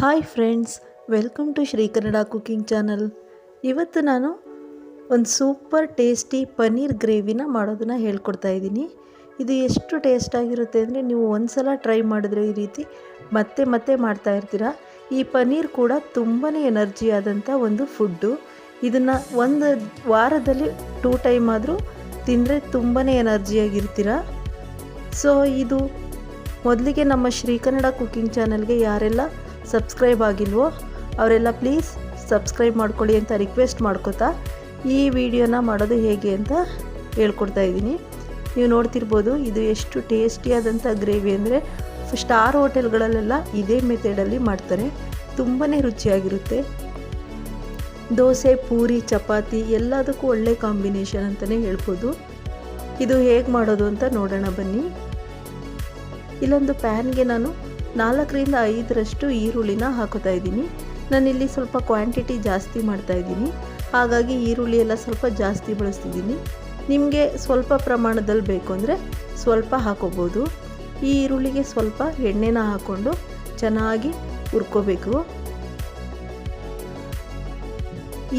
Hi friends, welcome to Shri Kannada cooking channel. ಇವತ್ತು ನಾನು ಒಂದು ಸೂಪರ್ ಟೇಸ್ಟಿ ಪನ್ನೀರ್ ಗ್ರೇವಿನ ಮಾಡೋದನ್ನು ಹೇಳ್ಕೊಡ್ತಾ ಇದ್ದೀನಿ. ಇದು ಎಷ್ಟು ಟೇಸ್ಟಾಗಿರುತ್ತೆ ಅಂದರೆ ನೀವು ಒಂದು ಸಲ ಟ್ರೈ ಮಾಡಿದ್ರೆ ಈ ರೀತಿ ಮತ್ತೆ ಮತ್ತೆ ಮಾಡ್ತಾ ಇರ್ತೀರ. ಈ ಪನ್ನೀರ್ ಕೂಡ ತುಂಬಾ ಎನರ್ಜಿ ಆದಂಥ ಒಂದು ಫುಡ್ಡು. ಇದನ್ನು ಒಂದು ವಾರದಲ್ಲಿ ಟೂ ಟೈಮ್ ಆದರೂ ತಿಂದರೆ ತುಂಬಾ ಎನರ್ಜಿಯಾಗಿರ್ತೀರ ಸೊ, ಇದು ಮೊದಲಿಗೆ ನಮ್ಮ ಶ್ರೀ ಕನ್ನಡ ಕುಕಿಂಗ್ ಚಾನಲ್ಗೆ ಯಾರೆಲ್ಲ ಸಬ್ಸ್ಕ್ರೈಬ್ ಆಗಿಲ್ವೋ ಅವರೆಲ್ಲ ಪ್ಲೀಸ್ ಸಬ್ಸ್ಕ್ರೈಬ್ ಮಾಡ್ಕೊಳ್ಳಿ ಅಂತ ರಿಕ್ವೆಸ್ಟ್ ಮಾಡ್ಕೋತಾ ಈ ವಿಡಿಯೋನ ಮಾಡೋದು ಹೇಗೆ ಅಂತ ಹೇಳ್ಕೊಡ್ತಾ ಇದ್ದೀನಿ. ನೀವು ನೋಡ್ತಿರ್ಬೋದು ಇದು ಎಷ್ಟು ಟೇಸ್ಟಿಯಾದಂಥ ಗ್ರೇವಿ ಅಂದರೆ ಸ್ಟಾರ್ ಹೋಟೆಲ್ಗಳಲ್ಲೆಲ್ಲ ಇದೇ ಮೆಥಡಲ್ಲಿ ಮಾಡ್ತಾರೆ. ತುಂಬಾ ರುಚಿಯಾಗಿರುತ್ತೆ. ದೋಸೆ, ಪೂರಿ, ಚಪಾತಿ ಎಲ್ಲದಕ್ಕೂ ಒಳ್ಳೆ ಕಾಂಬಿನೇಷನ್ ಅಂತಲೇ ಹೇಳ್ಬೋದು. ಇದು ಹೇಗೆ ಮಾಡೋದು ಅಂತ ನೋಡೋಣ ಬನ್ನಿ. ಇಲ್ಲೊಂದು ಪ್ಯಾನ್ಗೆ ನಾನು ನಾಲ್ಕರಿಂದ ಐದರಷ್ಟು ಈರುಳ್ಳಿನ ಹಾಕೋತಾ ಇದ್ದೀನಿ. ನಾನಿಲ್ಲಿ ಸ್ವಲ್ಪ ಕ್ವಾಂಟಿಟಿ ಜಾಸ್ತಿ ಮಾಡ್ತಾ ಇದ್ದೀನಿ. ಹಾಗಾಗಿ ಈರುಳ್ಳಿ ಎಲ್ಲ ಸ್ವಲ್ಪ ಜಾಸ್ತಿ ಬಳಸ್ತಿದ್ದೀನಿ. ನಿಮಗೆ ಸ್ವಲ್ಪ ಪ್ರಮಾಣದಲ್ಲಿ ಬೇಕು ಅಂದರೆ ಸ್ವಲ್ಪ ಹಾಕೋಬೋದು. ಈ ಈರುಳ್ಳಿಗೆ ಸ್ವಲ್ಪ ಎಣ್ಣೆನ ಹಾಕ್ಕೊಂಡು ಚೆನ್ನಾಗಿ ಹುರ್ಕೋಬೇಕು.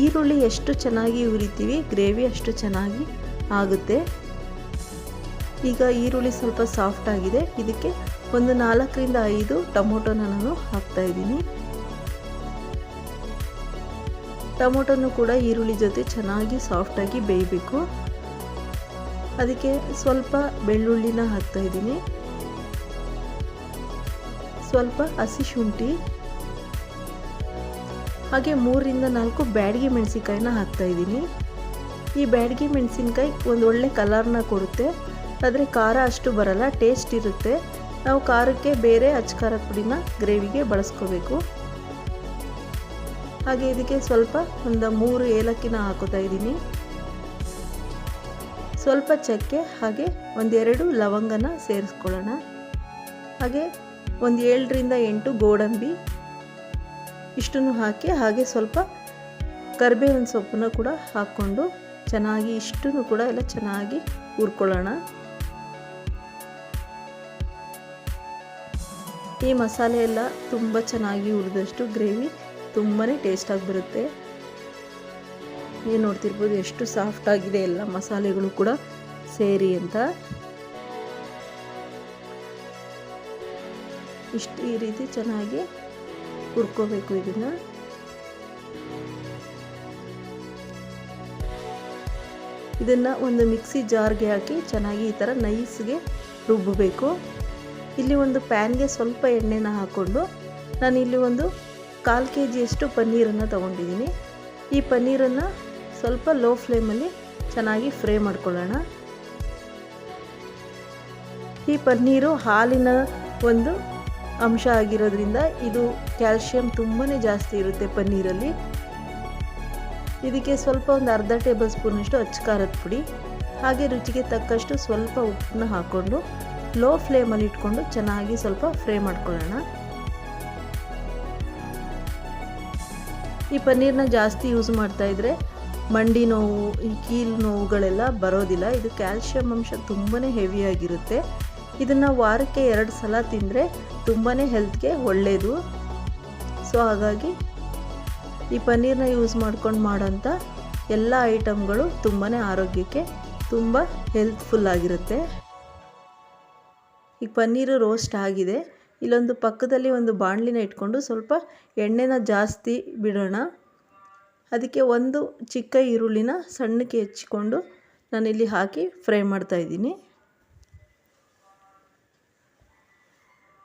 ಈರುಳ್ಳಿ ಎಷ್ಟು ಚೆನ್ನಾಗಿ ಉರಿತೀವಿ ಗ್ರೇವಿ ಅಷ್ಟು ಚೆನ್ನಾಗಿ ಆಗುತ್ತೆ. ಈಗ ಈರುಳ್ಳಿ ಸ್ವಲ್ಪ ಸಾಫ್ಟ್ ಆಗಿದೆ. ಇದಕ್ಕೆ ಒಂದು ನಾಲ್ಕರಿಂದ ಐದು ಟೊಮೊಟೊನ ನಾನು ಹಾಕ್ತಾ ಇದ್ದೀನಿ. ಟೊಮೊಟೊನು ಕೂಡ ಈರುಳ್ಳಿ ಜೊತೆ ಚೆನ್ನಾಗಿ ಸಾಫ್ಟಾಗಿ ಬೇಯಬೇಕು. ಅದಕ್ಕೆ ಸ್ವಲ್ಪ ಬೆಳ್ಳುಳ್ಳಿನ ಹಾಕ್ತಾ ಇದ್ದೀನಿ. ಸ್ವಲ್ಪ ಹಸಿ ಶುಂಠಿ. ಹಾಗೆ ಮೂರರಿಂದ ನಾಲ್ಕು ಬ್ಯಾಡಗಿ ಮೆಣಸಿನ್ಕಾಯಿನ ಹಾಕ್ತಾ ಇದ್ದೀನಿ. ಈ ಬ್ಯಾಡಗಿ ಮೆಣಸಿನ್ಕಾಯಿ ಒಂದು ಒಳ್ಳೆ ಕಲರ್ನ ಕೊಡುತ್ತೆ. ಆದರೆ ಖಾರ ಅಷ್ಟು ಬರಲ್ಲ ಟೇಸ್ಟ್ ಇರುತ್ತೆ. ನಾವು ಖಾರಕ್ಕೆ ಬೇರೆ ಅಚ್ಕಾರ ಪುಡಿನ ಗ್ರೇವಿಗೆ ಬಳಸ್ಕೋಬೇಕು. ಹಾಗೆ ಇದಕ್ಕೆ ಸ್ವಲ್ಪ ಒಂದು ಮೂರು ಏಲಕ್ಕಿನ ಹಾಕೋತಾ ಇದ್ದೀನಿ. ಸ್ವಲ್ಪ ಚಕ್ಕೆ ಹಾಗೆ ಒಂದೆರಡು ಲವಂಗನ ಸೇರಿಸ್ಕೊಳ್ಳೋಣ. ಹಾಗೆ ಒಂದು ಏಳರಿಂದ ಎಂಟು ಗೋಡಂಬಿ ಇಷ್ಟನ್ನು ಹಾಕಿ ಹಾಗೆ ಸ್ವಲ್ಪ ಕರಿಬೇವಿನ ಸೊಪ್ಪನ್ನು ಕೂಡ ಹಾಕ್ಕೊಂಡು ಚೆನ್ನಾಗಿ ಇಷ್ಟನ್ನು ಕೂಡ ಎಲ್ಲ ಚೆನ್ನಾಗಿ ಹುರ್ಕೊಳ್ಳೋಣ. ಈ ಮಸಾಲೆ ಎಲ್ಲ ತುಂಬ ಚೆನ್ನಾಗಿ ಹುರಿದಷ್ಟು ಗ್ರೇವಿ ತುಂಬಾ ಟೇಸ್ಟಾಗಿ ಬರುತ್ತೆ. ನೀವು ನೋಡ್ತಿರ್ಬೋದು ಎಷ್ಟು ಸಾಫ್ಟಾಗಿದೆ ಎಲ್ಲ ಮಸಾಲೆಗಳು ಕೂಡ ಸೇರಿ ಅಂತ. ಇಷ್ಟು ಈ ರೀತಿ ಚೆನ್ನಾಗಿ ಹುರ್ಕೋಬೇಕು ಇದನ್ನು. ಇದನ್ನು ಒಂದು ಮಿಕ್ಸಿ ಜಾರ್ಗೆ ಹಾಕಿ ಚೆನ್ನಾಗಿ ಈ ಥರ ನೈಸ್ಗೆ ರುಬ್ಬಬೇಕು ಇಲ್ಲಿ ಒಂದು ಪ್ಯಾನ್ಗೆ ಸ್ವಲ್ಪ ಎಣ್ಣೆನ ಹಾಕ್ಕೊಂಡು ನಾನು ಇಲ್ಲಿ ಒಂದು ಕಾಲು ಕೆ ಜಿಯಷ್ಟು ಪನ್ನೀರನ್ನು ತೊಗೊಂಡಿದ್ದೀನಿ. ಈ ಪನ್ನೀರನ್ನು ಸ್ವಲ್ಪ ಲೋ ಫ್ಲೇಮಲ್ಲಿ ಚೆನ್ನಾಗಿ ಫ್ರೈ ಮಾಡ್ಕೊಳ್ಳೋಣ. ಈ ಪನ್ನೀರು ಹಾಲಿನ ಒಂದು ಅಂಶ ಆಗಿರೋದ್ರಿಂದ ಇದು ಕ್ಯಾಲ್ಶಿಯಂ ತುಂಬಾ ಜಾಸ್ತಿ ಇರುತ್ತೆ ಪನ್ನೀರಲ್ಲಿ. ಇದಕ್ಕೆ ಸ್ವಲ್ಪ ಒಂದು ಅರ್ಧ ಟೇಬಲ್ ಸ್ಪೂನಷ್ಟು ಅಚ್ಚಕಾರದ ಪುಡಿ, ಹಾಗೆ ರುಚಿಗೆ ತಕ್ಕಷ್ಟು ಸ್ವಲ್ಪ ಉಪ್ಪನ್ನ ಹಾಕ್ಕೊಂಡು ಲೋ ಫ್ಲೇಮಲ್ಲಿ ಇಟ್ಕೊಂಡು ಚೆನ್ನಾಗಿ ಸ್ವಲ್ಪ ಫ್ರೈ ಮಾಡ್ಕೊಳ್ಳೋಣ. ಈ ಪನ್ನೀರ್ನ ಜಾಸ್ತಿ ಯೂಸ್ ಮಾಡ್ತಾ ಇದ್ರೆ ಮಂಡಿ ನೋವು, ಈ ಕೀಲು ನೋವುಗಳೆಲ್ಲ ಬರೋದಿಲ್ಲ. ಇದು ಕ್ಯಾಲ್ಶಿಯಂ ಅಂಶ ತುಂಬಾ ಹೆವಿಯಾಗಿರುತ್ತೆ ಇದನ್ನು ವಾರಕ್ಕೆ ಎರಡು ಸಲ ತಿಂದರೆ ತುಂಬಾ ಹೆಲ್ತ್ಗೆ ಒಳ್ಳೆಯದು ಸೊ, ಹಾಗಾಗಿ ಈ ಪನ್ನೀರ್ನ ಯೂಸ್ ಮಾಡ್ಕೊಂಡು ಮಾಡೋಂಥ ಎಲ್ಲ ಐಟಮ್ಗಳು ತುಂಬಾ ಆರೋಗ್ಯಕ್ಕೆ ತುಂಬ ಹೆಲ್ತ್ಫುಲ್ ಆಗಿರುತ್ತೆ. ಈಗ ಪನ್ನೀರು ರೋಸ್ಟ್ ಆಗಿದೆ. ಇಲ್ಲೊಂದು ಪಕ್ಕದಲ್ಲಿ ಒಂದು ಬಾಣಲಿನ ಇಟ್ಕೊಂಡು ಸ್ವಲ್ಪ ಎಣ್ಣೆನ ಜಾಸ್ತಿ ಬಿಡೋಣ. ಅದಕ್ಕೆ ಒಂದು ಚಿಕ್ಕ ಈರುಳ್ಳಿನ ಸಣ್ಣಕ್ಕೆ ಹೆಚ್ಚಿಕೊಂಡು ನಾನಿಲ್ಲಿ ಹಾಕಿ ಫ್ರೈ ಮಾಡ್ತಾಯಿದ್ದೀನಿ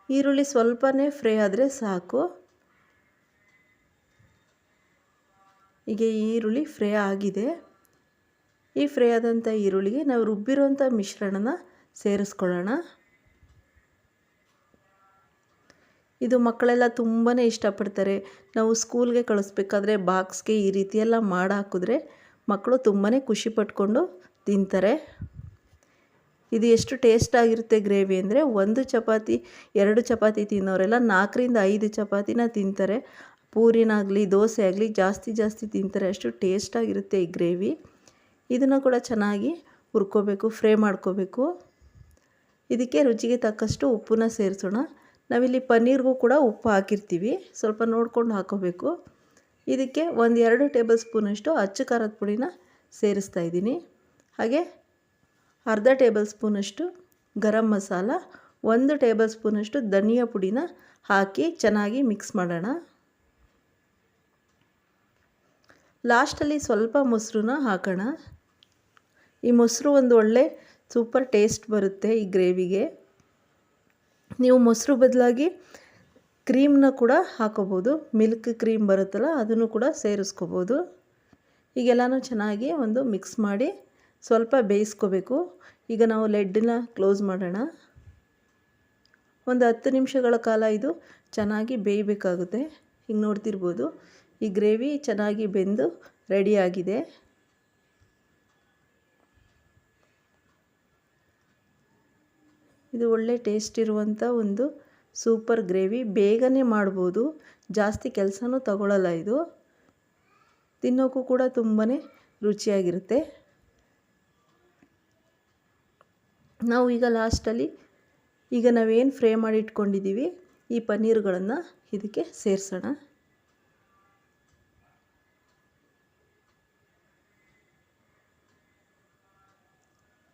ಈರುಳ್ಳಿ ಸ್ವಲ್ಪನೇ ಫ್ರೈ ಆದರೆ ಸಾಕು. ಈಗ ಈರುಳ್ಳಿ ಫ್ರೈ ಆಗಿದೆ. ಈ ಫ್ರೈ ಆದಂಥ ಈರುಳ್ಳಿಗೆ ನಾವು ರುಬ್ಬಿರೋಂಥ ಮಿಶ್ರಣನ ಸೇರಿಸ್ಕೊಳ್ಳೋಣ. ಇದು ಮಕ್ಕಳೆಲ್ಲ ತುಂಬಾ ಇಷ್ಟಪಡ್ತಾರೆ. ನಾವು ಸ್ಕೂಲ್ಗೆ ಕಳಿಸ್ಬೇಕಾದ್ರೆ ಬಾಕ್ಸ್ಗೆ ಈ ರೀತಿಯೆಲ್ಲ ಮಾಡಿ ಹಾಕಿದ್ರೆ ಮಕ್ಕಳು ತುಂಬಾ ಖುಷಿ ಪಟ್ಕೊಂಡು ತಿಂತಾರೆ. ಇದು ಎಷ್ಟು ಟೇಸ್ಟ್ ಆಗಿರುತ್ತೆ ಗ್ರೇವಿ ಅಂದರೆ ಒಂದು ಚಪಾತಿ, ಎರಡು ಚಪಾತಿ ತಿನ್ನೋರೆಲ್ಲ ನಾಲ್ಕರಿಂದ ಐದು ಚಪಾತಿನ ತಿಂತಾರೆ. ಪೂರಿನಾಗಲಿ ದೋಸೆ ಆಗಲಿ ಜಾಸ್ತಿ ಜಾಸ್ತಿ ತಿಂತಾರೆ. ಅಷ್ಟು ಟೇಸ್ಟಾಗಿರುತ್ತೆ ಈ ಗ್ರೇವಿ. ಇದನ್ನು ಕೂಡ ಚೆನ್ನಾಗಿ ಹುರ್ಕೋಬೇಕು, ಫ್ರೈ ಮಾಡ್ಕೋಬೇಕು. ಇದಕ್ಕೆ ರುಚಿಗೆ ತಕ್ಕಷ್ಟು ಉಪ್ಪನ್ನ ಸೇರಿಸೋಣ. ನಾವಿಲ್ಲಿ ಪನ್ನೀರ್ಗೂ ಕೂಡ ಉಪ್ಪು ಹಾಕಿರ್ತೀವಿ. ಸ್ವಲ್ಪ ನೋಡ್ಕೊಂಡು ಹಾಕೋಬೇಕು. ಇದಕ್ಕೆ ಒಂದು ಎರಡು ಟೇಬಲ್ ಸ್ಪೂನಷ್ಟು ಅಚ್ಚು ಖಾರದ ಪುಡಿನ ಸೇರಿಸ್ತಾ ಇದ್ದೀನಿ. ಹಾಗೆ ಅರ್ಧ ಟೇಬಲ್ ಸ್ಪೂನಷ್ಟು ಗರಂ ಮಸಾಲ, ಒಂದು ಟೇಬಲ್ ಸ್ಪೂನಷ್ಟು ಧನಿಯಾ ಪುಡಿನ ಹಾಕಿ ಚೆನ್ನಾಗಿ ಮಿಕ್ಸ್ ಮಾಡೋಣ. ಲಾಸ್ಟಲ್ಲಿ ಸ್ವಲ್ಪ ಮೊಸರನ್ನ ಹಾಕೋಣ. ಈ ಮೊಸರು ಒಂದು ಒಳ್ಳೆ ಸೂಪರ್ ಟೇಸ್ಟ್ ಬರುತ್ತೆ ಈ ಗ್ರೇವಿಗೆ. ನೀವು ಮೊಸರು ಬದಲಾಗಿ ಕ್ರೀಮ್ನ ಕೂಡ ಹಾಕೋಬೋದು. ಮಿಲ್ಕ್ ಕ್ರೀಮ್ ಬರುತ್ತಲ್ಲ, ಅದನ್ನು ಕೂಡ ಸೇರಿಸ್ಕೋಬೋದು. ಈಗೆಲ್ಲನೂ ಚೆನ್ನಾಗಿ ಒಂದು ಮಿಕ್ಸ್ ಮಾಡಿ ಸ್ವಲ್ಪ ಬೇಯಿಸ್ಕೋಬೇಕು. ಈಗ ನಾವು ಲೆಡ್ಡನ್ನ ಕ್ಲೋಸ್ ಮಾಡೋಣ. ಒಂದು ಹತ್ತು ನಿಮಿಷಗಳ ಕಾಲ ಇದು ಚೆನ್ನಾಗಿ ಬೇಯಬೇಕಾಗುತ್ತೆ. ಹಿಂಗೆ ನೋಡ್ತಿರ್ಬೋದು. ಈ ಗ್ರೇವಿ ಚೆನ್ನಾಗಿ ಬೆಂದು ರೆಡಿಯಾಗಿದೆ ಇದು ಒಳ್ಳೆ ಟೇಸ್ಟ್ ಇರುವಂಥ ಒಂದು ಸೂಪರ್ ಗ್ರೇವಿ ಬೇಗನೆ ಮಾಡ್ಬೋದು. ಜಾಸ್ತಿ ಕೆಲಸನೂ ತಗೊಳ್ಳಲ್ಲ ಇದು. ತಿನ್ನೋಕ್ಕೂ ಕೂಡ ತುಂಬಾ ರುಚಿಯಾಗಿರುತ್ತೆ. ನಾವು ಈಗ ಲಾಸ್ಟಲ್ಲಿ ಈಗ ನಾವೇನು ಫ್ರೈ ಮಾಡಿ ಇಟ್ಕೊಂಡಿದ್ದೀವಿ ಈ ಪನ್ನೀರುಗಳನ್ನು ಇದಕ್ಕೆ ಸೇರಿಸೋಣ.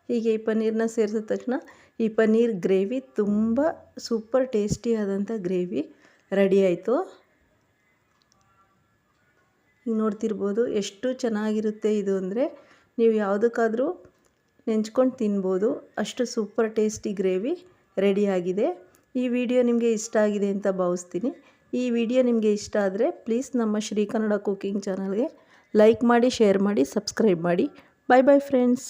ಹೀಗೆ ಈ ಪನ್ನೀರನ್ನ ಸೇರಿಸಿದ ತಕ್ಷಣ ಈ ಪನ್ನೀರ್ ಗ್ರೇವಿ ತುಂಬ ಸೂಪರ್ ಟೇಸ್ಟಿ ಆದಂಥ ಗ್ರೇವಿ ರೆಡಿ ಆಯಿತು. ಈಗ ನೋಡ್ತಿರ್ಬೋದು ಎಷ್ಟು ಚೆನ್ನಾಗಿರುತ್ತೆ ಇದು ಅಂದರೆ ನೀವು ಯಾವುದಕ್ಕಾದರೂ ನೆಂಚ್ಕೊಂಡು ತಿನ್ಬೋದು. ಅಷ್ಟು ಸೂಪರ್ ಟೇಸ್ಟಿ ಗ್ರೇವಿ ರೆಡಿಯಾಗಿದೆ ಈ ವಿಡಿಯೋ ನಿಮಗೆ ಇಷ್ಟ ಆಗಿದೆ ಅಂತ ಭಾವಿಸ್ತೀನಿ. ಈ ವಿಡಿಯೋ ನಿಮಗೆ ಇಷ್ಟ ಆದರೆ ಪ್ಲೀಸ್ ನಮ್ಮ ಶ್ರೀ ಕನ್ನಡ ಕುಕಿಂಗ್ ಚಾನಲ್ಗೆ ಲೈಕ್ ಮಾಡಿ, ಶೇರ್ ಮಾಡಿ, ಸಬ್ಸ್ಕ್ರೈಬ್ ಮಾಡಿ. Bye bye friends.